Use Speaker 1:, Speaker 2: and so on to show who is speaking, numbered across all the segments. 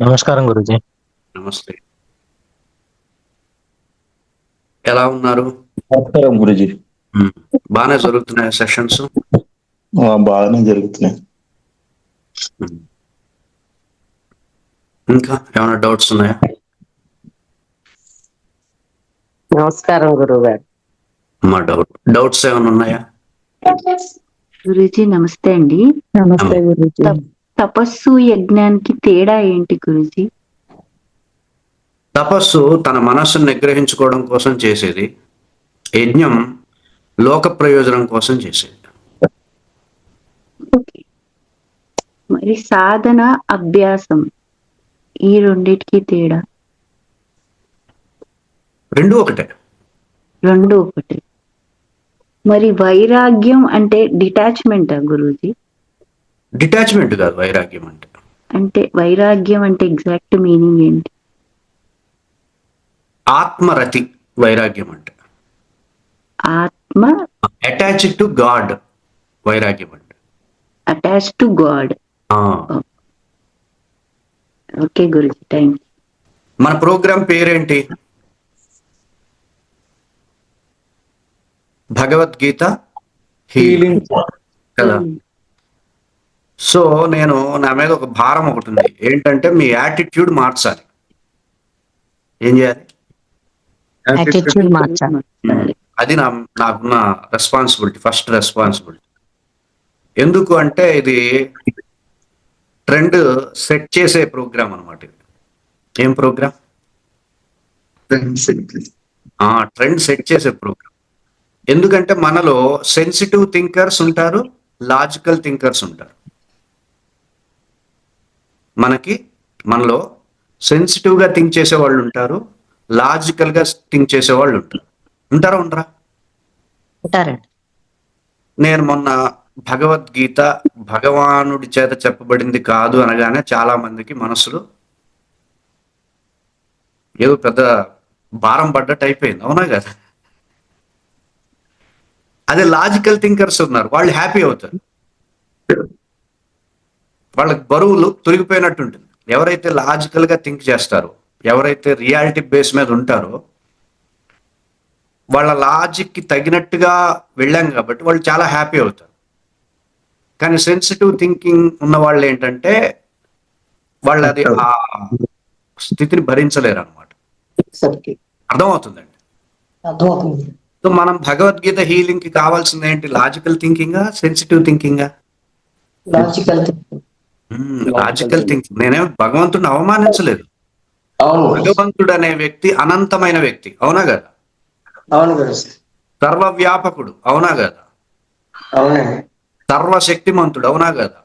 Speaker 1: నమస్కారం గురుజీ.
Speaker 2: నమస్తే. ఎలా ఉన్నారు?
Speaker 3: నమస్కారం గురుజీ.
Speaker 2: బాగానే జరుగుతున్నాయి సెషన్స్?
Speaker 3: బాగానే జరుగుతున్నాయి.
Speaker 2: ఇంకా ఏమైనా డౌట్స్ ఉన్నాయా?
Speaker 4: నమస్కారం గురువు గారు
Speaker 2: మా డౌట్ డౌట్స్ ఏమైనా ఉన్నాయా?
Speaker 5: గురూజీ నమస్తే అండి.
Speaker 4: నమస్తే గురుజీ.
Speaker 5: తపస్సు యజ్ఞానికి తేడా ఏంటి గురూజీ?
Speaker 2: తపస్సు తన మనస్సును నిగ్రహించుకోవడం కోసం చేసేది. యజ్ఞం లోక ప్రయోజనం కోసం చేసేది.
Speaker 5: మరి సాధన అభ్యాసం ఈ రెండిటికి తేడా?
Speaker 2: రెండు ఒకటే.
Speaker 5: రెండు ఒకటి. మరి వైరాగ్యం అంటే డిటాచ్మెంట్ గురూజీ?
Speaker 2: డిటాచ్మెంట్ కాదు వైరాగ్యం అంటే.
Speaker 5: అంటే వైరాగ్యం అంటే ఎగ్జాక్ట్ మీనింగ్ ఏంటి?
Speaker 2: ఆత్మరతి వైరాగ్యం అంటే.
Speaker 5: ఆత్మ?
Speaker 2: అటాచ్డ్ టు గాడ్ వైరాగ్యం అంటే.
Speaker 5: Attach to God.
Speaker 2: ఆ,
Speaker 5: ఓకే గురూజీ థ్యాంక్
Speaker 2: మన ప్రోగ్రాం పేరేంటి? భగవద్గీత హీలింగ్. కదా. సో నేను నా మీద ఒక భారం ఒకటి ఉంది. ఏంటంటే మీ యాటిట్యూడ్ మార్చాలి. ఏం చేయాలి?
Speaker 4: యాటిట్యూడ్ మార్చాలి.
Speaker 2: అది నా నాకున్న రెస్పాన్సిబిలిటీ ఫస్ట్ రెస్పాన్సిబిలిటీ ఎందుకు అంటే ఇది ట్రెండ్ సెట్ చేసే ప్రోగ్రామ్ అనమాట ఇది. ఏం ప్రోగ్రామ్? ట్రెండ్ సెట్ చేసే ప్రోగ్రామ్. ఎందుకంటే మనలో సెన్సిటివ్ థింకర్స్ ఉంటారు లాజికల్ థింకర్స్ ఉంటారు. మనకి మనలో సెన్సిటివ్గా థింక్ చేసే వాళ్ళు ఉంటారు లాజికల్గా థింక్ చేసే వాళ్ళు ఉంటారు. ఉంటారా ఉండరా?
Speaker 4: ఉంటారండి.
Speaker 2: నేను మొన్న భగవద్గీత భగవానుడి చేత చెప్పబడింది కాదు అనగానే చాలా మందికి మనసులో ఏదో పెద్ద భారం పడ్డట్టు అయిపోయింది. అవునా కదా? అదే లాజికల్ థింకర్స్ ఉన్నారు. వాళ్ళు హ్యాపీ అవుతారు. వాళ్ళకి బరువులు తొలగిపోయినట్టు ఉంటుంది ఎవరైతే లాజికల్గా థింక్ చేస్తారో ఎవరైతే రియాలిటీ బేస్ మీద ఉంటారో వాళ్ళ లాజిక్కి తగినట్టుగా వెళ్ళాం కాబట్టి వాళ్ళు చాలా హ్యాపీ అవుతారు. కానీ సెన్సిటివ్ థింకింగ్ ఉన్న వాళ్ళు ఏంటంటే వాళ్ళు అది ఆ స్థితిని భరించలేరు అనమాట అర్థమవుతుందండి? సో మనం భగవద్గీత హీలింగ్కి కావాల్సింది ఏంటి లాజికల్ థింకింగా సెన్సిటివ్ థింకింగా
Speaker 6: లాజికల్
Speaker 2: లాజికల్ థింకింగ్ నేనేం భగవంతుడిని అవమానించలేదు.
Speaker 6: అవును.
Speaker 2: భగవంతుడు అనే వ్యక్తి అనంతమైన వ్యక్తి. అవునా కదా?
Speaker 6: అవును గురు
Speaker 2: సర్వవ్యాపకుడు. అవునా కదా? సర్వశక్తిమంతుడు. అవునా కదా?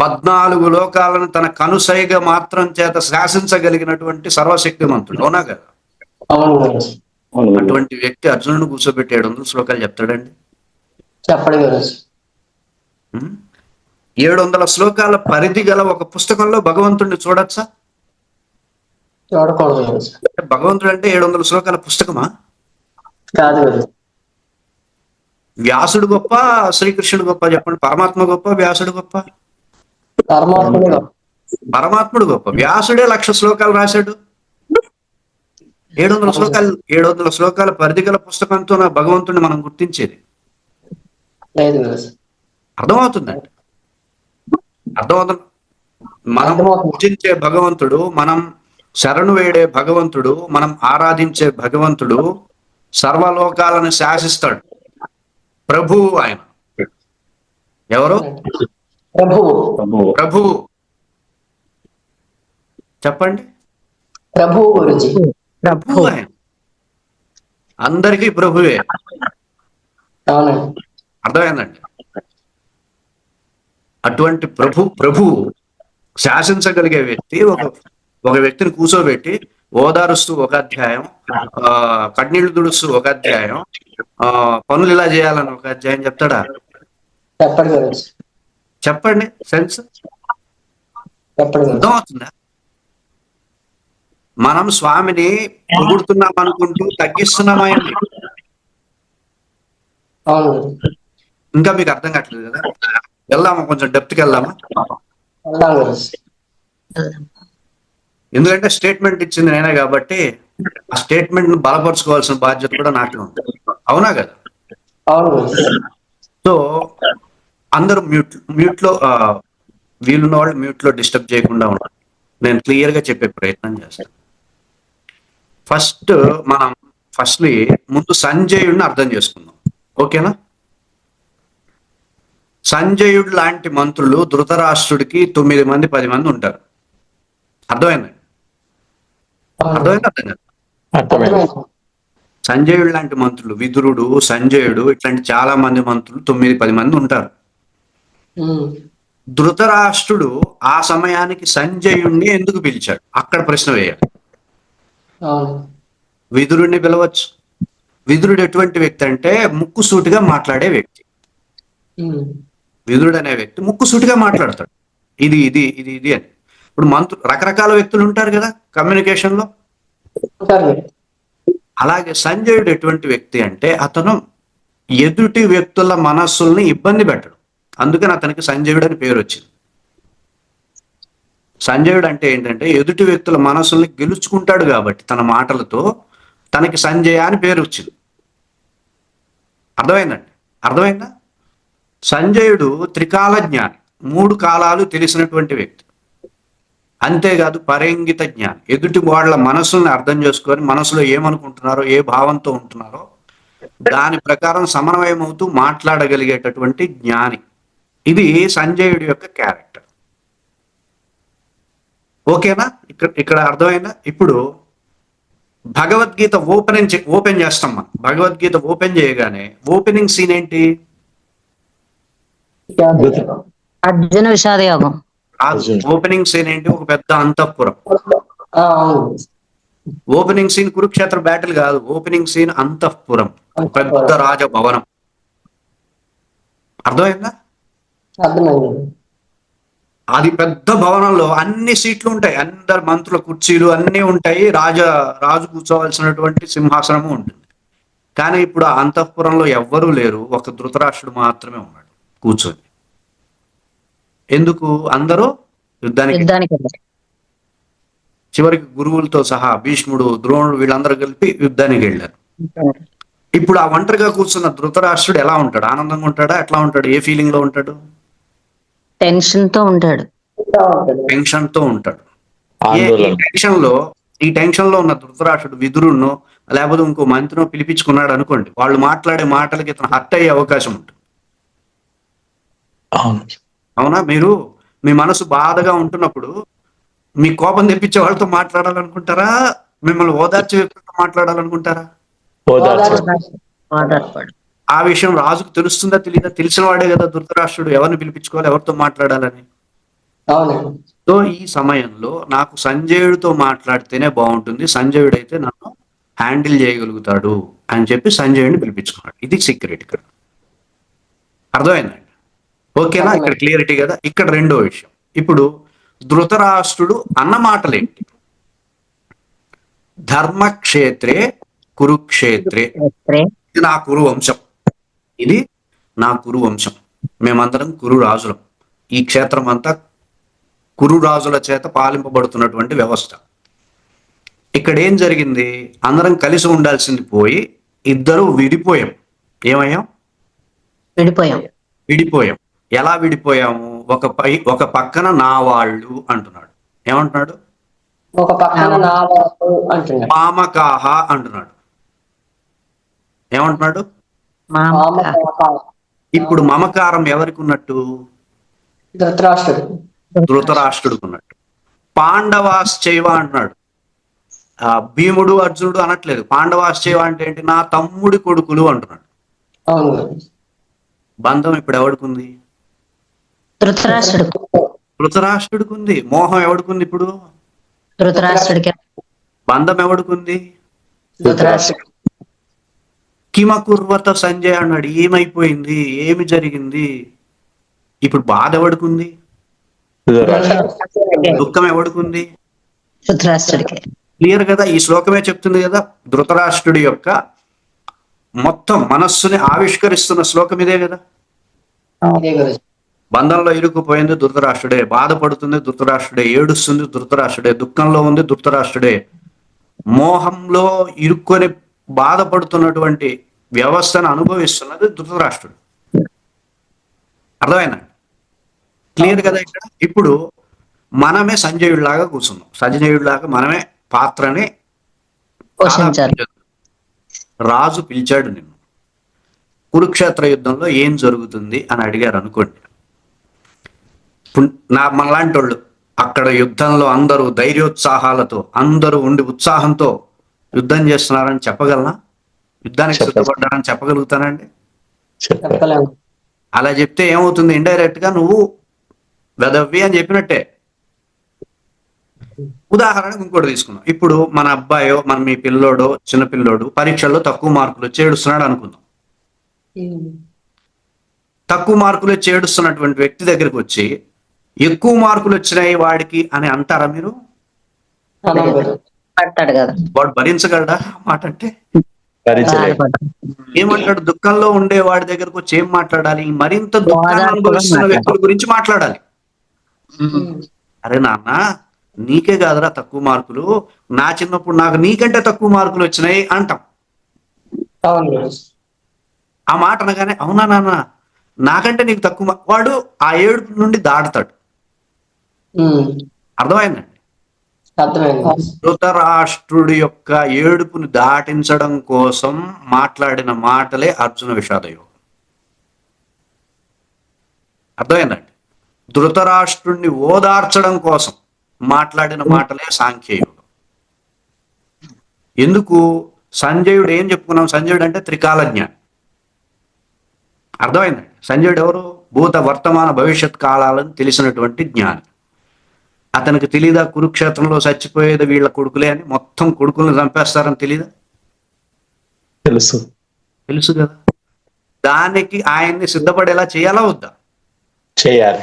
Speaker 2: పద్నాలుగు లోకాలను తన కనుసైగ మాత్రం చేత శాసించగలిగినటువంటి సర్వశక్తిమంతుడు. అవునా కదా? అటువంటి వ్యక్తి అర్జునుడు కూర్చోబెట్టి ఏడు వందల శ్లోకాలు చెప్తాడండి?
Speaker 6: చెప్పండి?
Speaker 2: ఏడు వందల శ్లోకాల పరిధి గల ఒక పుస్తకంలో భగవంతుడిని చూడొచ్చా? భగవంతుడు అంటే ఏడు వందల శ్లోకాల పుస్తకమా?
Speaker 6: కాదు
Speaker 2: వ్యాసుడు గొప్ప శ్రీకృష్ణుడు గొప్ప చెప్పండి. పరమాత్మ గొప్ప వ్యాసుడు గొప్ప?
Speaker 6: పరమాత్ముడు
Speaker 2: పరమాత్ముడు గొప్ప. వ్యాసుడే లక్ష శ్లోకాలు రాశాడు. ఏడు వందల శ్లోకాలు ఏడు వందల శ్లోకాల పరిధి గల పుస్తకంతో భగవంతుడిని మనం గుర్తించేది. అర్థమవుతుందండి. అర్థమవుతుంది మనం. పూజించే భగవంతుడు మనం శరణు వేడే భగవంతుడు మనం ఆరాధించే భగవంతుడు సర్వలోకాలను శాసిస్తాడు. ప్రభువు ఆయన. ఎవరు?
Speaker 6: ప్రభువు
Speaker 2: ప్రభువు చెప్పండి.
Speaker 6: ప్రభువు గురుజీ
Speaker 4: ప్రభు
Speaker 2: ప్రభువు ఆయన. అందరికీ ప్రభువే. అర్థమైందండి? అటువంటి ప్రభు ప్రభు శాసించగలిగే వ్యక్తి ఒక ఒక వ్యక్తిని కూర్చోబెట్టి ఓదారుస్తూ ఒక అధ్యాయం ఆ కన్నీళ్ళు దుడుస్తూ ఒక అధ్యాయం ఆ పనులు ఇలా చేయాలని ఒక అధ్యాయం చెప్తాడా?
Speaker 6: చెప్పండి
Speaker 2: సెన్స్? అర్థమవుతుందా? మనం స్వామిని పొగుడుతున్నాం అనుకుంటూ తగ్గిస్తున్నామైంది
Speaker 6: గురు
Speaker 2: ఇంకా మీకు అర్థం కావట్లేదు కదా? వెళ్దామా? కొంచెం డెప్త్కి వెళ్దామా? ఎందుకంటే స్టేట్మెంట్ ఇచ్చింది నేనే కాబట్టి ఆ స్టేట్మెంట్ను బలపరుచుకోవాల్సిన బాధ్యత కూడా నాకే ఉంది. అవునా కదా? సో అందరూ మ్యూట్ మ్యూట్లో వీలున్న వాళ్ళు మ్యూట్లో డిస్టర్బ్ చేయకుండా ఉండాలి. నేను క్లియర్గా చెప్పే ప్రయత్నం చేస్తాను ఫస్ట్ మనం ఫస్ట్లీ ముందు సంజయుడిని అర్థం చేసుకుందాం. ఓకేనా సంజయుడు లాంటి మంత్రులు ధృతరాష్ట్రుడికి తొమ్మిది మంది పది మంది ఉంటారు. అర్థమైంది? అర్థమైంది? సంజయుడు లాంటి మంత్రులు విదురుడు సంజయుడు ఇట్లాంటి చాలా మంది మంత్రులు తొమ్మిది పది మంది ఉంటారు. ధృతరాష్ట్రుడు ఆ సమయానికి సంజయుణ్ణి ఎందుకు పిలిచాడు? అక్కడ ప్రశ్న వేయాలి. విదురుణ్ణి పిలవచ్చు. విదురుడు ఎటువంటి వ్యక్తి అంటే ముక్కుసూటిగా మాట్లాడే వ్యక్తి. విదురుడు అనే వ్యక్తి ముక్కుసూటిగా మాట్లాడతాడు. ఇది ఇది ఇది ఇది అని. ఇప్పుడు మంత్రు రకరకాల వ్యక్తులు ఉంటారు కదా
Speaker 6: కమ్యూనికేషన్లో.
Speaker 2: అలాగే సంజయుడు ఎటువంటి వ్యక్తి అంటే అతను ఎదుటి వ్యక్తుల మనస్సుల్ని ఇబ్బంది పెట్టడు. అందుకని అతనికి సంజయుడు అని పేరు వచ్చింది. సంజయుడు అంటే ఏంటంటే ఎదుటి వ్యక్తుల మనస్సుల్ని గెలుచుకుంటాడు కాబట్టి తన మాటలతో తనకి సంజయ అని పేరు వచ్చింది. అర్థమైందండి? అర్థమైందా? సంజయుడు త్రికాల జ్ఞాని. మూడు కాలాలు తెలిసినటువంటి వ్యక్తి. అంతేకాదు పరంగిత జ్ఞానం. ఎదుటి వాళ్ళ మనసుల్ని అర్థం చేసుకొని మనసులో ఏమనుకుంటున్నారో ఏ భావంతో ఉంటున్నారో దాని ప్రకారం సమన్వయం అవుతూ మాట్లాడగలిగేటటువంటి జ్ఞాని. ఇది సంజయుడి యొక్క క్యారెక్టర్. ఓకేనా? ఇక్కడ ఇక్కడ అర్థమైందా? ఇప్పుడు భగవద్గీత ఓపెనింగ్ ఓపెన్ చేస్తాం మనం. భగవద్గీత ఓపెన్ చేయగానే ఓపెనింగ్ సీన్ ఏంటి?
Speaker 4: అర్జున విషాద యోగం
Speaker 2: ఆ ఓపెనింగ్ సీన్ ఏంటి? ఒక పెద్ద అంతఃపురం. ఓపెనింగ్ సీన్ కురుక్షేత్ర బ్యాటిల్ కాదు. ఓపెనింగ్ సీన్ అంతఃపురం. ఒక పెద్ద రాజభవనం. అర్థమైందా?
Speaker 6: అర్థమైంది.
Speaker 2: అది పెద్ద భవనంలో అన్ని సీట్లు ఉంటాయి. అందరు మంత్రుల కుర్చీలు అన్ని ఉంటాయి. రాజ రాజు కూర్చోవలసినటువంటి సింహాసనము ఉంటుంది. కానీ ఇప్పుడు ఆ అంతఃపురంలో ఎవ్వరూ లేరు. ఒక ధృతరాష్ట్రుడు మాత్రమే ఉన్నాడు. కూర్చొని ఎందుకు అందరూ యుద్ధానికి. చివరికి గురువులతో సహా భీష్ముడు ద్రోణుడు వీళ్ళందరూ కలిపి యుద్ధానికి వెళ్ళారు. ఇప్పుడు ఆ ఒంటరిగా కూర్చున్న ధృతరాష్ట్రుడు ఎలా ఉంటాడు? ఆనందంగా ఉంటాడా? ఎట్లా ఉంటాడు? ఏ ఫీలింగ్లో ఉంటాడు?
Speaker 4: టెన్షన్తో ఉంటాడు.
Speaker 2: టెన్షన్తో ఉంటాడు టెన్షన్లో ఈ టెన్షన్లో ఉన్న ధృతరాష్ట్రుడు విదురును లేకపోతే ఇంకో మంత్రినో పిలిపించుకున్నాడు అనుకోండి వాళ్ళు మాట్లాడే మాటలకి ఇతను హర్ట్ అయ్యే అవకాశం ఉంటుంది.
Speaker 3: అవును.
Speaker 2: అవునా? మీరు మీ మనసు బాధగా ఉంటున్నప్పుడు మీ కోపం తెప్పించే వాళ్ళతో మాట్లాడాలనుకుంటారా? మిమ్మల్ని ఓదార్చే వ్యక్తులతో మాట్లాడాలనుకుంటారా ఆ విషయం రాజుకు తెలుస్తుందా తెలియదా తెలిసిన వాడే కదా ధృతరాష్ట్రుడు. ఎవరిని పిలిపించుకోవాలి? ఎవరితో మాట్లాడాలని? సో ఈ సమయంలో నాకు సంజయుడితో మాట్లాడితేనే బాగుంటుంది. సంజయుడు అయితే నన్ను హ్యాండిల్ చేయగలుగుతాడు అని చెప్పి సంజయుడిని పిలిపించుకున్నాడు. ఇది సీక్రెట్ ఇక్కడ. అర్థమైందండి ఓకేనా? ఇక్కడ క్లియరిటీ కదా? ఇక్కడ రెండో విషయం. ఇప్పుడు ధృతరాష్ట్రుడు అన్న మాటలేంటి? ధర్మక్షేత్రే కురుక్షేత్రే. ఇది నా కురు వంశం. ఇది నా కురు వంశం. మేమందరం కురు రాజులం. ఈ క్షేత్రం అంతా కురు రాజుల చేత పాలింపబడుతున్నటువంటి వ్యవస్థ. ఇక్కడ ఏం జరిగింది? అందరం కలిసి ఉండాల్సింది పోయి ఇద్దరు విడిపోయాం. ఏమయ్యాం?
Speaker 4: విడిపోయాం.
Speaker 2: విడిపోయాం. ఎలా విడిపోయాము? ఒక పై ఒక పక్కన నా వాళ్ళు అంటున్నాడు. ఏమంటున్నాడు?
Speaker 6: ఒక పక్కన నా వాళ్ళు అంటున్నాడు.
Speaker 2: మామకాహ అంటున్నాడు. ఏమంటున్నాడు? ఇప్పుడు మమకారం ఎవరికి ఉన్నట్టు
Speaker 6: ధృతరాష్ట్రుడు
Speaker 2: ధృతరాష్ట్రుడికి. ఉన్నట్టు పాండవాశ్చైవ అంటున్నాడు. ఆ భీముడు అర్జునుడు అనట్లేదు. పాండవాశ్చైవ అంటే ఏంటి? నా తమ్ముడి కొడుకులు అంటున్నాడు. బంధం ఇప్పుడు ఎవడికుంది?
Speaker 4: ధృతరాష్ట్రుడు
Speaker 2: ధృతరాష్ట్రుడికి. ఉంది మోహం ఎవడికుంది ఇప్పుడు?
Speaker 4: ధృతరాష్ట్రుడికి.
Speaker 2: బంధం ఎవడికుంది?
Speaker 4: ధృతరాష్ట్రుడు
Speaker 2: కిమకుర్వత సంజయ్ అన్నాడు. ఏమైపోయింది? ఏమి జరిగింది? ఇప్పుడు బాధ ఎవడికుంది? దుఃఖం ఎవడికుంది?
Speaker 4: ధృతరాష్ట్రుడికి.
Speaker 2: క్లియర్ కదా? ఈ శ్లోకమే చెప్తుంది కదా? ధృతరాష్ట్రుడి యొక్క మొత్తం మనస్సుని ఆవిష్కరిస్తున్న శ్లోకం ఇదే కదా బంధంలో ఇరుక్కుపోయింది ధృతరాష్ట్రుడే బాధపడుతుంది ధృతరాష్ట్రుడే ఏడుస్తుంది ధృతరాష్ట్రుడే దుఃఖంలో ఉంది ధృతరాష్ట్రుడే. మోహంలో ఇరుక్కొని బాధపడుతున్నటువంటి వ్యవస్థను అనుభవిస్తున్నది ధృతరాష్ట్రుడు. అర్థమైనా క్లియర్ కదా ఇక్కడ? ఇప్పుడు మనమే సంజయుడిలాగా కూర్చున్నాం. సంజయుడిలాగా మనమే పాత్రని రాజు పిలిచాడు నిన్ను. కురుక్షేత్ర యుద్ధంలో ఏం జరుగుతుంది అని అడిగారు అనుకోండి. నా మనలాంటి వాళ్ళు అక్కడ యుద్ధంలో అందరూ ధైర్యోత్సాహాలతో అందరూ ఉండి ఉత్సాహంతో యుద్ధం చేస్తున్నారని చెప్పగలనా? యుద్ధానికి. సిద్ధపడ్డారని చెప్పగలుగుతానండి అలా చెప్తే ఏమవుతుంది? ఇండైరెక్ట్గా నువ్వు వెదవ్వి అని చెప్పినట్టే. ఉదాహరణకు ఇంకోటి తీసుకుందాం. ఇప్పుడు మన అబ్బాయో మన మీ పిల్లోడో చిన్న పిల్లోడు పరీక్షల్లో తక్కువ మార్కులు వచ్చి ఏడుస్తున్నాడు అనుకుందాం తక్కువ మార్కులు వచ్చి ఏడుస్తున్నటువంటి వ్యక్తి దగ్గరికి వచ్చి ఎక్కువ మార్కులు వచ్చినాయి వాడికి అని అంటారా మీరు?
Speaker 4: పడతాడు కదా.
Speaker 2: వాడు భరించగలడా మాట అంటే. ఏమంటాడు? దుఃఖంలో ఉండే వాడి దగ్గరకు వచ్చి ఏం మాట్లాడాలి? మరింత దుఃఖాన్ని అనుభవిస్తున్న వ్యక్తుల గురించి మాట్లాడాలి. అరే నాన్న నీకే కాదురా తక్కువ మార్కులు. నా చిన్నప్పుడు నాకు నీకంటే తక్కువ మార్కులు వచ్చినాయి అంటాం. ఆ మాట అనగానే అవునా నాన్న? నాకంటే నీకు తక్కువ మా-" వాడు ఆ ఏడుపు నుండి దాటుతాడు.
Speaker 6: ఉమ్.
Speaker 2: అర్థమైందండి
Speaker 6: అర్థమైంది?
Speaker 2: ధృతరాష్ట్రుడి యొక్క ఏడుపుని దాటించడం కోసం మాట్లాడిన మాటలే అర్జున విషాద యోగం అర్థమైందండి ధృతరాష్ట్రుణ్ణి ఓదార్చడం కోసం మాట్లాడిన మాటలే సాంఖ్యయోగం. ఎందుకు? సంజయుడు ఏం చెప్పుకున్నాం? సంజయుడు అంటే త్రికాలజ్ఞాని. అర్థమైందండి సంజయుడు ఎవరు? భూత వర్తమాన భవిష్యత్ కాలాలను తెలిసినటువంటి జ్ఞాని. అతనికి తెలీదా కురుక్షేత్రంలో చచ్చిపోయేది వీళ్ళ కొడుకులే అని? మొత్తం కొడుకులను చంపేస్తారని తెలీదా?
Speaker 3: తెలుసు.
Speaker 2: తెలుసు కదా. దానికి ఆయన్ని సిద్ధపడేలా చేయాలా వద్దా?
Speaker 3: చేయాలి.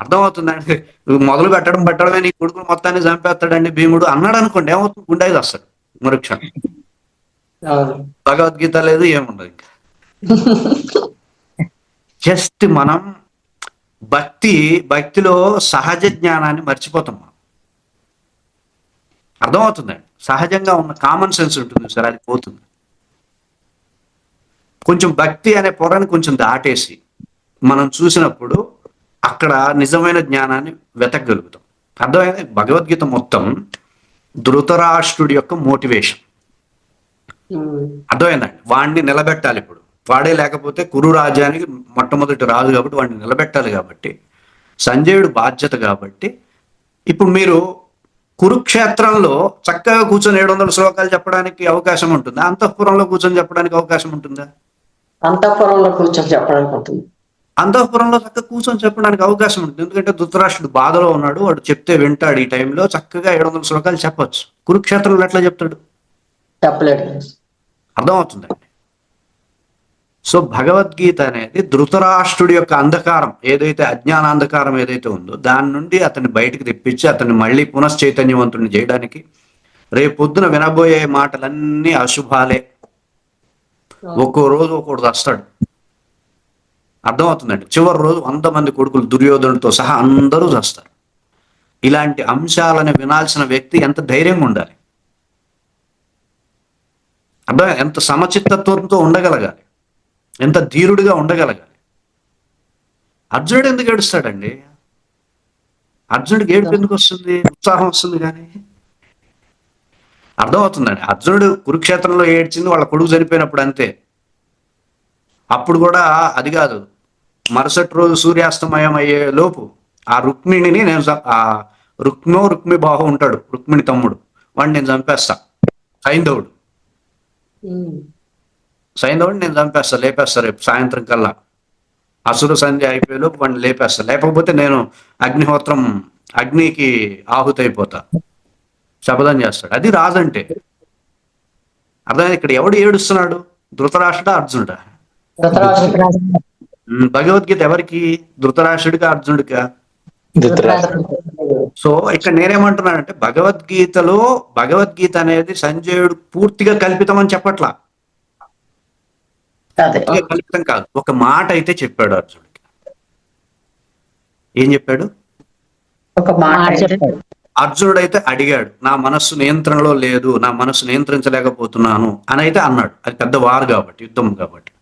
Speaker 2: అర్థమవుతుందండి నువ్వు మొదలు పెట్టడం పెట్టడమే నీ కొడుకులు మొత్తాన్ని చంపేస్తాడండి భీముడు అన్నాడు అనుకోండి ఏమవుతుంది? గుండెది వస్తాడు మరుక్షణం. భగవద్గీత లేదు ఏముండదు ఇంకా. జస్ట్ మనం భక్తి భక్తిలో సహజ జ్ఞానాన్ని మర్చిపోతాం మనం. అర్థమవుతుందండి? సహజంగా ఉన్న కామన్ సెన్స్ ఉంటుంది సార్ అది పోతుంది. కొంచెం భక్తి అనే పొరని కొంచెం దాటేసి మనం చూసినప్పుడు అక్కడ నిజమైన జ్ఞానాన్ని వెతకగలుగుతాం. అర్థమైంది? భగవద్గీత మొత్తం ధృతరాష్ట్రుడి యొక్క మోటివేషన్. అర్థమైందండి? వాడిని నిలబెట్టాలి ఇప్పుడు. వాడే లేకపోతే కురు రాజ్యానికి మొట్టమొదటి రాజు కాబట్టి వాడిని నిలబెట్టాలి కాబట్టి సంజయుడు బాధ్యత కాబట్టి. ఇప్పుడు మీరు కురుక్షేత్రంలో చక్కగా కూర్చొని ఏడు వందల శ్లోకాలు చెప్పడానికి అవకాశం ఉంటుందా? అంతఃపురంలో కూర్చొని చెప్పడానికి అవకాశం ఉంటుందా?
Speaker 6: అంతఃపురంలో కూర్చొని చెప్పడానికి ఉంటుంది.
Speaker 2: అంతఃపురంలో చక్కగా కూర్చొని చెప్పడానికి అవకాశం ఉంటుంది. ఎందుకంటే ధృతరాష్ట్రుడు బాధలో ఉన్నాడు. వాడు చెప్తే వింటాడు ఈ టైంలో. చక్కగా ఏడు వందల శ్లోకాలు చెప్పొచ్చు. కురుక్షేత్రంలో ఎట్లా చెప్తాడు?
Speaker 6: చెప్పలేడు
Speaker 2: అర్థమవుతుందండి సో భగవద్గీత అనేది ధృతరాష్ట్రుడి యొక్క అంధకారం ఏదైతే అజ్ఞాన అంధకారం ఏదైతే ఉందో దాని నుండి అతన్ని బయటికి తెప్పించి అతన్ని మళ్ళీ పునశ్చైతన్యవంతుని చేయడానికి రేపొద్దున వినబోయే మాటలన్నీ అశుభాలే. ఒక్కో రోజు ఒక్కొక్కటి వస్తాడు అర్థమవుతుందండి? చివరి రోజు వంద మంది కొడుకులు దుర్యోధనుడితో సహా అందరూ చస్తారు. ఇలాంటి అంశాలను వినాల్సిన వ్యక్తి ఎంత ధైర్యంగా ఉండాలి? అర్థం? ఎంత సమచిత్తత్వంతో ఉండగలగాలి? ఎంత ధీరుడిగా ఉండగలగాలి? అర్జునుడు ఎందుకు ఏడుస్తాడండి? అర్జునుడికి ఏడుపు ఎందుకు వస్తుంది? ఉత్సాహం వస్తుంది కానీ. అర్థమవుతుందండి. అర్జునుడు కురుక్షేత్రంలో ఏడ్చింది వాళ్ళ కొడుకు చనిపోయినప్పుడు అంతే. అప్పుడు కూడా అది కాదు. మరుసటి రోజు సూర్యాస్తమయం అయ్యే లోపు ఆ రుక్మిణిని నేను ఆ రుక్మో రుక్మి బాహు ఉంటాడు. రుక్మిణి తమ్ముడు. వాడిని నేను చంపేస్తా.
Speaker 6: ఉమ్.
Speaker 2: సైంధవుడిని నేను చంపేస్తా లేపేస్తా రేపు సాయంత్రం కల్లా. అసుర సంధ్య అయిపోయే లోపు వాడిని లేపేస్తా. లేకపోతే నేను అగ్నిహోత్రం అగ్నికి ఆహుతైపోతా. శపథం చేస్తాడు. అది రాజంటే. అర్థమైంది? ఇక్కడ ఎవడు ఏడుస్తున్నాడు? ధృతరాష్ట్రుడా అర్జునుడా? భగవద్గీత ఎవరికి? ధృతరాష్ట్రుడికా అర్జునుడికా? సో ఇక్కడ నేనేమంటున్నానంటే భగవద్గీతలో భగవద్గీత అనేది సంజయుడు పూర్తిగా కల్పితం అని చెప్పట్లా. కల్పితం కాదు. ఒక మాట అయితే చెప్పాడు అర్జునుడికి. ఏం చెప్పాడు?
Speaker 6: ఒక మాట
Speaker 4: చెప్పాడు.
Speaker 2: అర్జునుడు అయితే అడిగాడు నా మనస్సు నియంత్రణలో లేదు నా మనస్సు నియంత్రించలేకపోతున్నాను అని అయితే అన్నాడు. అది పెద్ద వారు కాబట్టి యుద్ధం కాబట్టి.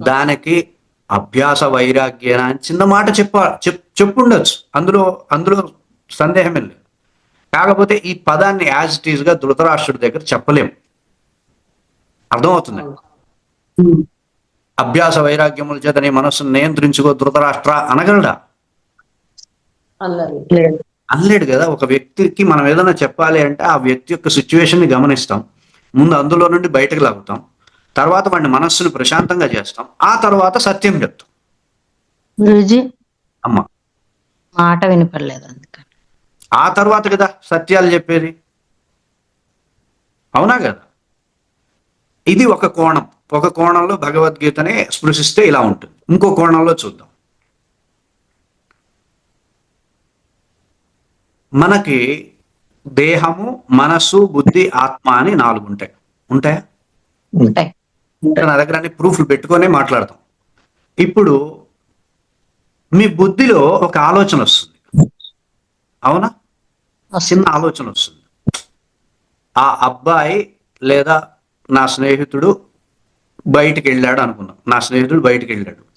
Speaker 2: దానికి అభ్యాస వైరాగ్యేన అని చిన్న మాట చెప్ప చెప్ చెప్పుండొచ్చు. అందులో అందులో సందేహమే లేదు. కాకపోతే ఈ పదాన్ని యాజ్ ఇట్ ఈజ్గా ధృతరాష్ట్రుడి దగ్గర చెప్పలేం. అర్థమవుతుంది? అభ్యాస వైరాగ్యముల చేత నీ మనస్సును నియంత్రించుకో ధృతరాష్ట్ర అనగలడా. అనలేడు. కదా. ఒక వ్యక్తికి మనం ఏదైనా చెప్పాలి అంటే ఆ వ్యక్తి యొక్క సిచ్యువేషన్ని గమనిస్తాం. ముందు అందులో నుండి బయటకు లాగుతాం. తర్వాత వాడిని మనస్సును ప్రశాంతంగా చేస్తాం. ఆ తర్వాత సత్యం చెప్తాం.
Speaker 5: గురుజీ.
Speaker 2: అమ్మ.
Speaker 4: మాట వినపడలేదు అందుకని.
Speaker 2: ఆ తర్వాత కదా సత్యాలు చెప్పేది. అవునా కదా? ఇది ఒక కోణం. ఒక కోణంలో భగవద్గీతనే స్పృశిస్తే ఇలా ఉంటుంది. ఇంకో కోణంలో చూద్దాం. మనకి దేహము మనస్సు బుద్ధి ఆత్మ అని నాలుగు ఉంటాయి. ఉంటాయా?
Speaker 4: ఉంటాయి.
Speaker 2: నా దగ్గర అన్ని ప్రూఫ్లు పెట్టుకొనే మాట్లాడతాం. ఇప్పుడు మీ బుద్ధిలో ఒక ఆలోచన వస్తుంది. అవునా? చిన్న ఆలోచన వస్తుంది. ఆ అబ్బాయి లేదా నా స్నేహితుడు బయటికి వెళ్ళాడు అనుకున్నాం. నా స్నేహితుడు బయటికి వెళ్ళాడు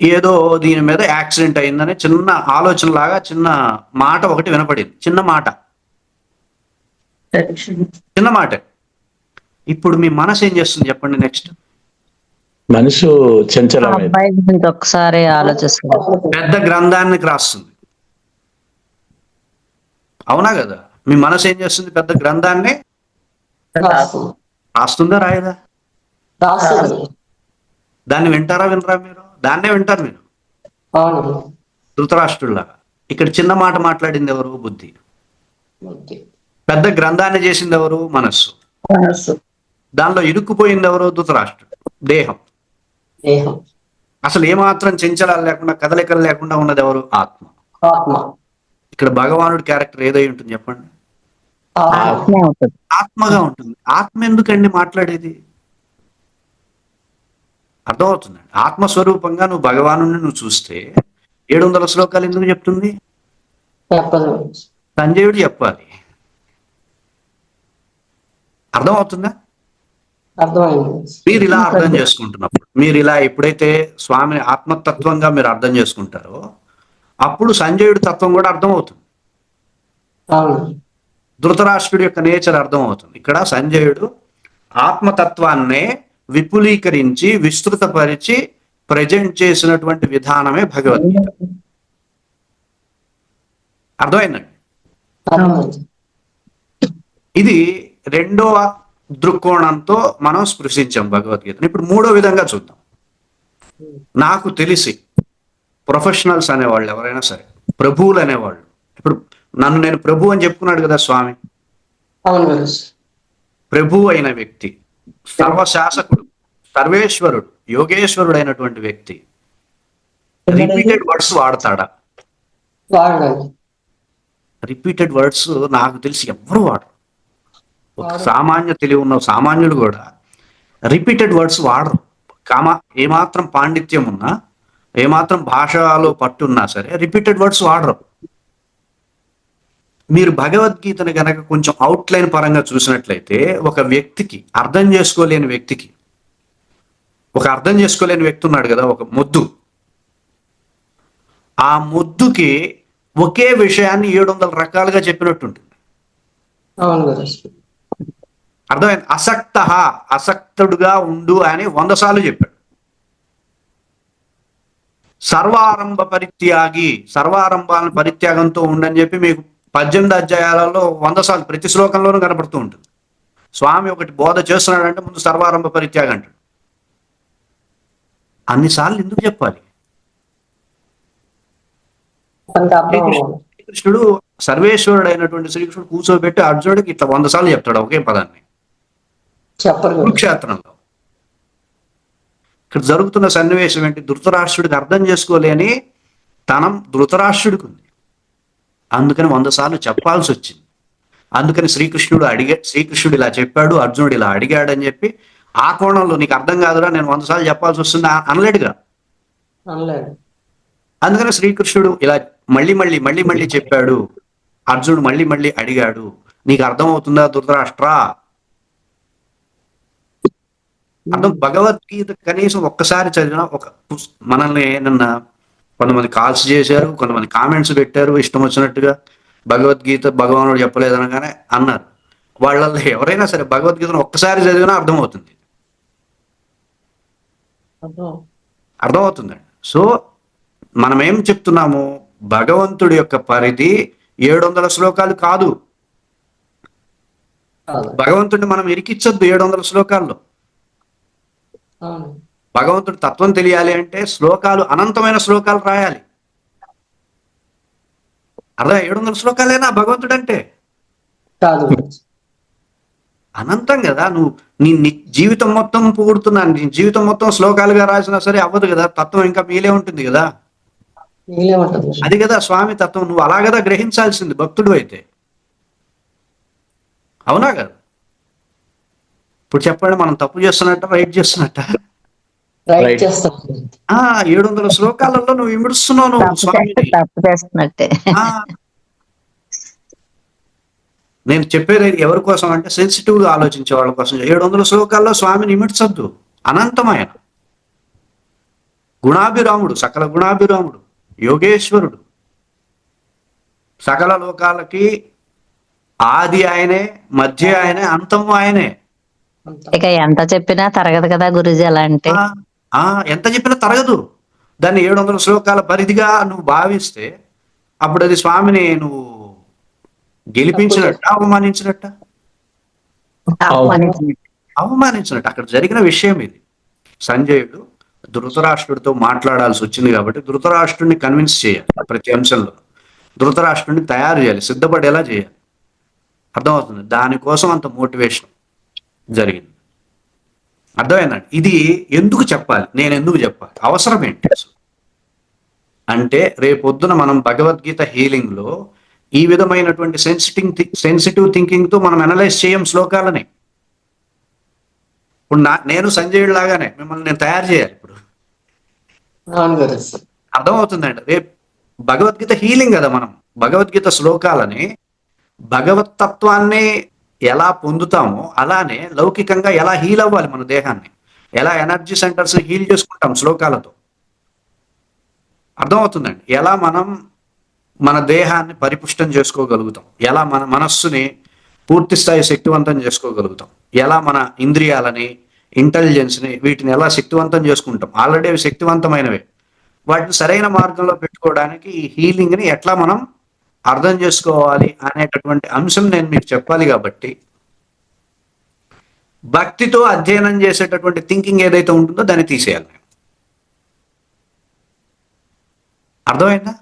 Speaker 2: ఏదో దీని మీద యాక్సిడెంట్ అయిందని చిన్న ఆలోచన లాగా చిన్న మాట ఒకటి వినపడింది. చిన్న మాట. చిన్న మాట. ఇప్పుడు మీ మనసు ఏం చేస్తుంది చెప్పండి నెక్స్ట్.
Speaker 3: మనసు
Speaker 4: ఒకసారి ఆలోచిస్తున్నాడు
Speaker 2: పెద్ద గ్రంథాన్ని రాస్తుంది. అవునా కదా? మీ మనసు ఏం చేస్తుంది? పెద్ద గ్రంథాన్ని
Speaker 6: రాస్తుందా
Speaker 2: రాయదా?
Speaker 6: రాస్తుంది
Speaker 2: దాన్ని వింటారా వినరా మీరు? దాన్నే వింటారు మీరు.
Speaker 6: అవును.
Speaker 2: ధృతరాష్ట్రుల్లాగా ఇక్కడ చిన్న మాట మాట్లాడింది ఎవరు? బుద్ధి.
Speaker 6: ఓకే.
Speaker 2: పెద్ద గ్రంథాన్ని చేసింది ఎవరు? మనస్సు.
Speaker 6: మనస్సు.
Speaker 2: దానిలో ఇరుక్కుపోయింది ఎవరు? ధృతరాష్ట్రుడు. దేహం.
Speaker 6: దేహం.
Speaker 2: అసలు ఏమాత్రం చెంచలాలు లేకుండా కదలికలు లేకుండా ఉన్నది ఎవరు? ఆత్మ.
Speaker 6: ఆత్మ.
Speaker 2: ఇక్కడ భగవానుడి క్యారెక్టర్ ఏదై ఉంటుంది చెప్పండి? ఆత్మగా ఉంటుంది. ఆత్మ ఎందుకండి మాట్లాడేది? అర్థమవుతుందండి. ఆత్మస్వరూపంగా నువ్వు భగవాను నువ్వు చూస్తే ఏడు వందల శ్లోకాలు ఎందుకు చెప్తుంది? సంజయుడు చెప్పాలి. అర్థమవుతుందా? మీరు ఇలా అర్థం చేసుకుంటున్నప్పుడు మీరు ఇలా ఎప్పుడైతే స్వామిని ఆత్మతత్వంగా మీరు అర్థం చేసుకుంటారో అప్పుడు సంజయుడి తత్వం కూడా అర్థమవుతుంది. ధృతరాష్ట్రుడి యొక్క నేచర్ అర్థమవుతుంది. ఇక్కడ సంజయుడు ఆత్మతత్వాన్నే విపులీకరించి విస్తృతపరిచి ప్రజెంట్ చేసినటువంటి విధానమే భగవద్గీత అర్థమైందండి?
Speaker 6: అర్థమైంది
Speaker 2: ఇది రెండవ దృక్కోణంతో మనం స్పృశించాం భగవద్గీతను ఇప్పుడు మూడో విధంగా చూద్దాం. నాకు తెలిసి ప్రొఫెషనల్స్ అనేవాళ్ళు ఎవరైనా సరే ప్రభువులు అనేవాళ్ళు. ఇప్పుడు నన్ను నేను ప్రభు అని చెప్పుకున్నాడు కదా స్వామి? ప్రభు అయిన వ్యక్తి. సర్వశాసకుడు సర్వేశ్వరుడు యోగేశ్వరుడు అయినటువంటి వ్యక్తి. రిపీటెడ్ వర్డ్స్ వాడతాడా? రిపీటెడ్ వర్డ్స్ నాకు తెలిసి ఎవ్వరు వాడరు. ఒక సామాన్య తెలివి ఉన్న సామాన్యుడు కూడా రిపీటెడ్ వర్డ్స్ వాడరు. కామా ఏమాత్రం పాండిత్యం ఉన్నా ఏమాత్రం భాషలో పట్టున్నా సరే రిపీటెడ్ వర్డ్స్ వాడరు. మీరు భగవద్గీతను గనక కొంచెం అవుట్లైన్ పరంగా చూసినట్లయితే ఒక వ్యక్తికి అర్థం చేసుకోలేని వ్యక్తికి ఒక అర్థం చేసుకోలేని వ్యక్తి ఉన్నాడు కదా ఒక మొద్దు. ఆ మొద్దుకి ఒకే విషయాన్ని ఏడు వందల రకాలుగా చెప్పినట్టుంటుంది. అర్థమైంది? అసక్త అసక్తుడుగా ఉండు అని వంద సార్లు చెప్పాడు. సర్వారంభ పరిత్యాగి సర్వారంభాలను పరిత్యాగంతో ఉండని చెప్పి మీకు పద్దెనిమిది అధ్యాయాలలో వంద సార్లు ప్రతి శ్లోకంలోనూ కనపడుతూ ఉంటుంది. స్వామి ఒకటి బోధ చేస్తున్నాడంటే ముందు సర్వారంభ పరిత్యాగం అంటాడు. అన్నిసార్లు ఎందుకు చెప్పాలి. శ్రీకృష్ణుడు సర్వేశ్వరుడు అయినటువంటి శ్రీకృష్ణుడు కూర్చోబెట్టి అర్జునుడికి ఇట్లా వంద సార్లు చెప్తాడు ఒకే పదాన్ని. కురుక్షేత్రంలో. ఇక్కడ జరుగుతున్న సన్నివేశం ఏంటి? ధృతరాష్ట్రుడికి అర్థం చేసుకోలేని తనం ధృతరాష్ట్రుడికి ఉంది అందుకని వంద సార్లు చెప్పాల్సి వచ్చింది. అందుకని శ్రీకృష్ణుడు అడిగా శ్రీకృష్ణుడు ఇలా చెప్పాడు అర్జునుడు ఇలా అడిగాడు అని చెప్పి ఆ కోణంలో నీకు అర్థం కాదురా నేను వంద సార్లు చెప్పాల్సి వస్తుంది అనలేడుగా?
Speaker 6: అనలేడు
Speaker 2: అందుకని శ్రీకృష్ణుడు ఇలా మళ్ళీ మళ్ళీ మళ్ళీ మళ్ళీ చెప్పాడు. అర్జునుడు మళ్ళీ మళ్ళీ అడిగాడు. నీకు అర్థమవుతుందా ధృతరాష్ట్ర? అర్థం భగవద్గీత కనీసం ఒక్కసారి చదివిన ఒక మనల్ని ఏమన్నా కొంతమంది కాల్స్ చేశారు కొంతమంది కామెంట్స్ పెట్టారు ఇష్టం వచ్చినట్టుగా భగవద్గీత భగవానుడు చెప్పలేదు అనగానే అన్నారు. వాళ్ళల్లో ఎవరైనా సరే భగవద్గీతను ఒక్కసారి చదివినా అర్థమవుతుంది.
Speaker 6: అర్థం
Speaker 2: అర్థమవుతుందండి. సో మనం ఏం చెప్తున్నాము? భగవంతుడి యొక్క పరిధి ఏడు వందల శ్లోకాలు కాదు. భగవంతుడిని మనం ఇరికిచ్చొద్దు ఏడు వందల శ్లోకాల్లో భగవంతుడి తత్వం తెలియాలి అంటే శ్లోకాలు అనంతమైన శ్లోకాలు రాయాలి. అర్థం? ఏడు వందల శ్లోకాలేనా భగవంతుడు అంటే
Speaker 6: కాదు.
Speaker 2: అనంతం కదా నువ్వు నీ జీవితం మొత్తం పొగుడుతున్నాను నీ జీవితం మొత్తం శ్లోకాలుగా రాసినా సరే అవ్వదు కదా తత్వం ఇంకా మీలే ఉంటుంది కదా. అది కదా స్వామి తత్వం నువ్వు అలా కదా గ్రహించాల్సింది భక్తుడు అయితే. అవునా కదా? ఇప్పుడు చెప్పండి మనం తప్పు చేస్తున్నట్ట రైట్ చేస్తున్నట్ట? ఆ ఏడు వందల శ్లోకాలలో నువ్వు ఆ. నేను చెప్పేది ఎవరి కోసం అంటే సెన్సిటివ్గా ఆలోచించే వాళ్ళ కోసం. ఏడు వందల శ్లోకాల్లో స్వామిని ఇమిడ్చొద్దు. అనంతమైన. గుణాభిరాముడు సకల గుణాభిరాముడు యోగేశ్వరుడు. సకల లోకాలకి ఆది ఆయనే మధ్య ఆయనే అంతము ఆయనే.
Speaker 4: ఇక ఎంత చెప్పినా తరగదు కదా గురుజీ అలా అంటే.
Speaker 2: ఆ, ఎంత చెప్పినా తరగదు. దాన్ని ఏడు వందల శ్లోకాల పరిధిగా నువ్వు భావిస్తే అప్పుడు అది స్వామిని నువ్వు గెలిపించినట్ట అవమానించినట్ట?
Speaker 4: అవమానించినట్టు.
Speaker 2: అవమానించినట్టు. అక్కడ జరిగిన విషయం ఇది. సంజయుడు ధృతరాష్ట్రుడితో మాట్లాడాల్సి వచ్చింది కాబట్టి ధృతరాష్ట్రుడిని కన్విన్స్ చేయాలి ప్రతి అంశంలో. ధృతరాష్ట్రుడిని తయారు చేయాలి సిద్ధపడేలా చేయాలి. అర్థమవుతుంది? దానికోసం అంత మోటివేషన్ జరిగింది. అర్థమైందండి ఇది ఎందుకు చెప్పాలి? నేను ఎందుకు చెప్పాలి? అవసరం ఏంటి? అసలు? అంటే రేపొద్దున మనం భగవద్గీత హీలింగ్లో ఈ విధమైనటువంటి సెన్సిటివ్ సెన్సిటివ్ థింకింగ్తో మనం అనలైజ్ చేయం శ్లోకాలని. ఇప్పుడు నా నేను సంజయుడు లాగానే మిమ్మల్ని నేను తయారు చేయాలి ఇప్పుడు. అర్థమవుతుందండి? రేపు భగవద్గీత హీలింగ్ కదా మనం. భగవద్గీత శ్లోకాలని భగవత్ తత్వాన్ని ఎలా పొందుతామో అలానే లౌకికంగా ఎలా హీల్ అవ్వాలి మన దేహాన్ని? ఎలా ఎనర్జీ సెంటర్స్ హీల్ చేసుకుంటాం శ్లోకాలతో? అర్థమవుతుందండి. ఎలా మనం మన దేహాన్ని పరిపుష్టం చేసుకోగలుగుతాం? ఎలా మన మనస్సుని పూర్తి స్థాయి శక్తివంతం చేసుకోగలుగుతాం? ఎలా మన ఇంద్రియాలని ఇంటెలిజెన్స్ని వీటిని ఎలా శక్తివంతం చేసుకుంటాం? ఆల్రెడీ అవి శక్తివంతమైనవే. వాటిని సరైన మార్గంలో పెట్టుకోవడానికి ఈ హీలింగ్ని ఎట్లా మనం అర్థం చేసుకోవాలి అనేటటువంటి అంశం నేను మీకు చెప్పాలి కాబట్టి భక్తితో అధ్యయనం చేసేటటువంటి థింకింగ్ ఏదైతే ఉంటుందో దాన్ని తీసేయాలి. నేను అర్థమైందా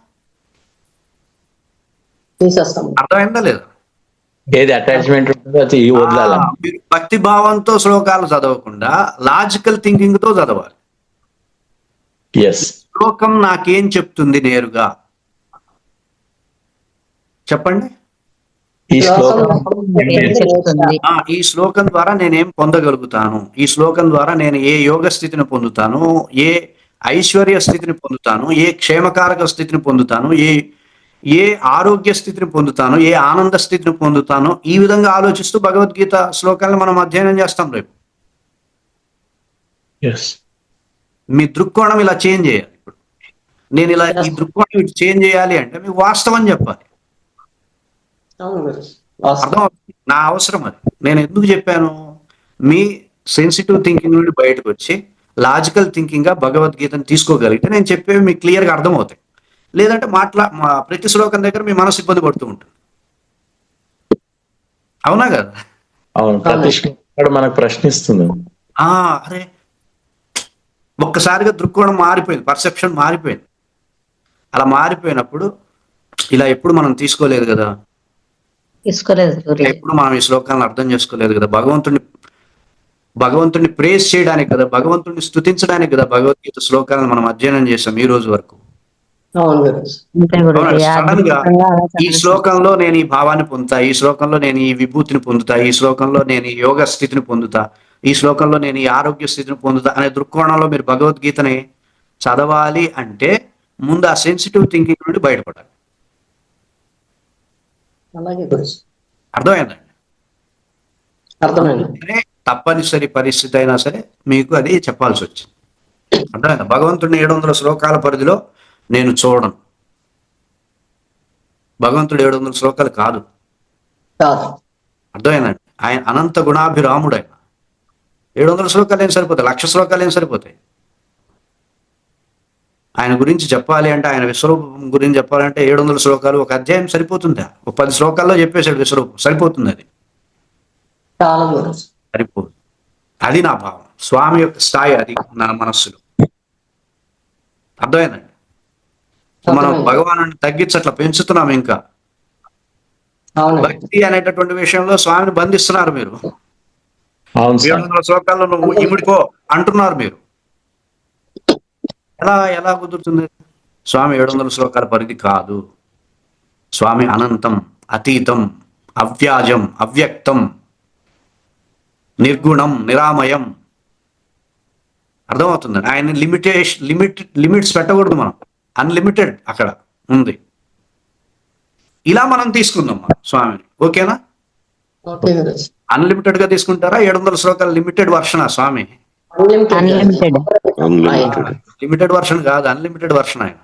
Speaker 2: అర్థమైందా లేదా?
Speaker 3: ఏది అటాచ్మెంట్
Speaker 2: మీరు భక్తి భావంతో శ్లోకాలు చదవకుండా లాజికల్ థింకింగ్తో చదవాలి.
Speaker 3: ఎస్
Speaker 2: శ్లోకం నాకేం చెప్తుంది నేరుగా? చెప్పండి.
Speaker 3: ఈ శ్లోకం
Speaker 4: ఏం చెప్తుంది?
Speaker 2: ఆ ఈ శ్లోకం ద్వారా నేనేం పొందగలుగుతాను? ఈ శ్లోకం ద్వారా నేను ఏ యోగ స్థితిని పొందుతాను? ఏ ఐశ్వర్య స్థితిని పొందుతాను? ఏ క్షేమకారక స్థితిని పొందుతాను? ఏ ఏ ఆరోగ్య స్థితిని పొందుతాను? ఏ ఆనంద స్థితిని పొందుతాను? ఈ విధంగా ఆలోచిస్తూ భగవద్గీత శ్లోకాలను మనం అధ్యయనం చేస్తాం రేపు.
Speaker 3: ఎస్
Speaker 2: మీ దృక్కోణం ఇలా చేంజ్ చేయాలి ఇప్పుడు. నేను ఇలా ఈ దృక్కోణం చేంజ్ చేయాలి అంటే మీకు వాస్తవం చెప్పాలి
Speaker 6: అవును గురు వాస్తవం.
Speaker 2: అర్థం అవుతుంది. నా అవసరం అది. నేను ఎందుకు చెప్పాను? మీ సెన్సిటివ్ థింకింగ్ నుండి బయటకు వచ్చి లాజికల్ థింకింగ్గా భగవద్గీతను తీసుకోగలిగితే నేను చెప్పేవి మీకు క్లియర్గా అర్థమవుతాయి. లేదంటే మాట్లా మా ప్రతి శ్లోకం దగ్గర మీ మనసు ఇబ్బంది పడుతూ ఉంటుంది. అవునా కదా?
Speaker 3: అవును మనకు ప్రశ్నిస్తుంది.
Speaker 2: ఆ అరే ఒక్కసారిగా దృక్కోణం మారిపోయింది పర్సెప్షన్ మారిపోయింది. అలా మారిపోయినప్పుడు ఇలా ఎప్పుడు మనం తీసుకోలేదు కదా?
Speaker 4: తీసుకోలేదు
Speaker 2: ఎప్పుడు మనం ఈ శ్లోకాలను అర్థం చేసుకోలేదు కదా. భగవంతుడిని భగవంతుడిని ప్రేస్ చేయడానికి కదా భగవంతుడిని స్తుతించడానికి కదా భగవద్గీత శ్లోకాలను మనం అధ్యయనం చేసాం ఈ రోజు వరకు?
Speaker 4: సడన్గా
Speaker 2: ఈ శ్లోకంలో నేను ఈ భావాన్ని పొందుతా ఈ శ్లోకంలో నేను ఈ విభూతిని పొందుతా ఈ శ్లోకంలో నేను ఈ యోగ స్థితిని పొందుతా ఈ శ్లోకంలో నేను ఈ ఆరోగ్య స్థితిని పొందుతా అనే దృక్కోణంలో మీరు భగవద్గీతని చదవాలి అంటే ముందు ఆ సెన్సిటివ్ థింకింగ్ నుండి బయటపడాలి.
Speaker 6: అలాగే గురుజీ
Speaker 2: అర్థమైందండి
Speaker 6: అర్థమైంది?
Speaker 2: సరే తప్పనిసరి పరిస్థితి అయినా సరే మీకు అది చెప్పాల్సి వచ్చింది. అర్థమైందా? భగవంతుడిని ఏడు వందల శ్లోకాల పరిధిలో నేను చూడను. భగవంతుడు ఏడు వందల శ్లోకాలు కాదు.
Speaker 6: కాదు.
Speaker 2: అర్థమైందండి ఆయన అనంత గుణాభిరాముడు ఆయన. ఏడు వందల శ్లోకాలు ఏం సరిపోతాయి. లక్ష శ్లోకాలు ఏం సరిపోతాయి. ఆయన గురించి చెప్పాలి అంటే ఆయన విశ్వరూపం గురించి చెప్పాలంటే ఏడు వందల శ్లోకాలు ఒక అధ్యాయం సరిపోతుందా? ఒక పది శ్లోకాల్లో చెప్పేశాడు విశ్వరూపం. సరిపోతుంది అది? సరిపోదు. అది నా భావం. స్వామి యొక్క స్థాయి అది నా మనస్సులో. అర్థమైందండి మనం. భగవాను తగ్గించట్ల పెంచుతున్నాం ఇంకా.
Speaker 6: అవునండి
Speaker 2: భక్తి అనేటటువంటి విషయంలో స్వామిని బంధిస్తున్నారు మీరు.
Speaker 3: అవును
Speaker 2: ఏడు వందల శ్లోకాల్లో నువ్వు ఇమిడిపో అంటున్నారు మీరు. ఎలా ఎలా కుదురుతుంది? స్వామి ఏడు వందల శ్లోకాల పరిధి కాదు. స్వామి అనంతం అతీతం అవ్యాజం అవ్యక్తం నిర్గుణం నిరామయం. అర్థమవుతుందండి ఆయన లిమిటేషన్ లిమిట్ లిమిట్స్ పెట్టకూడదు మనం. అన్లిమిటెడ్ అక్కడ ఉంది. ఇలా మనం తీసుకుందాం మనం స్వామిని ఓకేనా? అన్లిమిటెడ్గా తీసుకుంటారా? ఏడు వందల శ్లోకాలు లిమిటెడ్ వర్షన్ స్వామి?
Speaker 4: అన్లిమిటెడ్
Speaker 2: లిమిటెడ్ వర్షన్ కాదు అన్లిమిటెడ్ వర్షన్ ఆయన.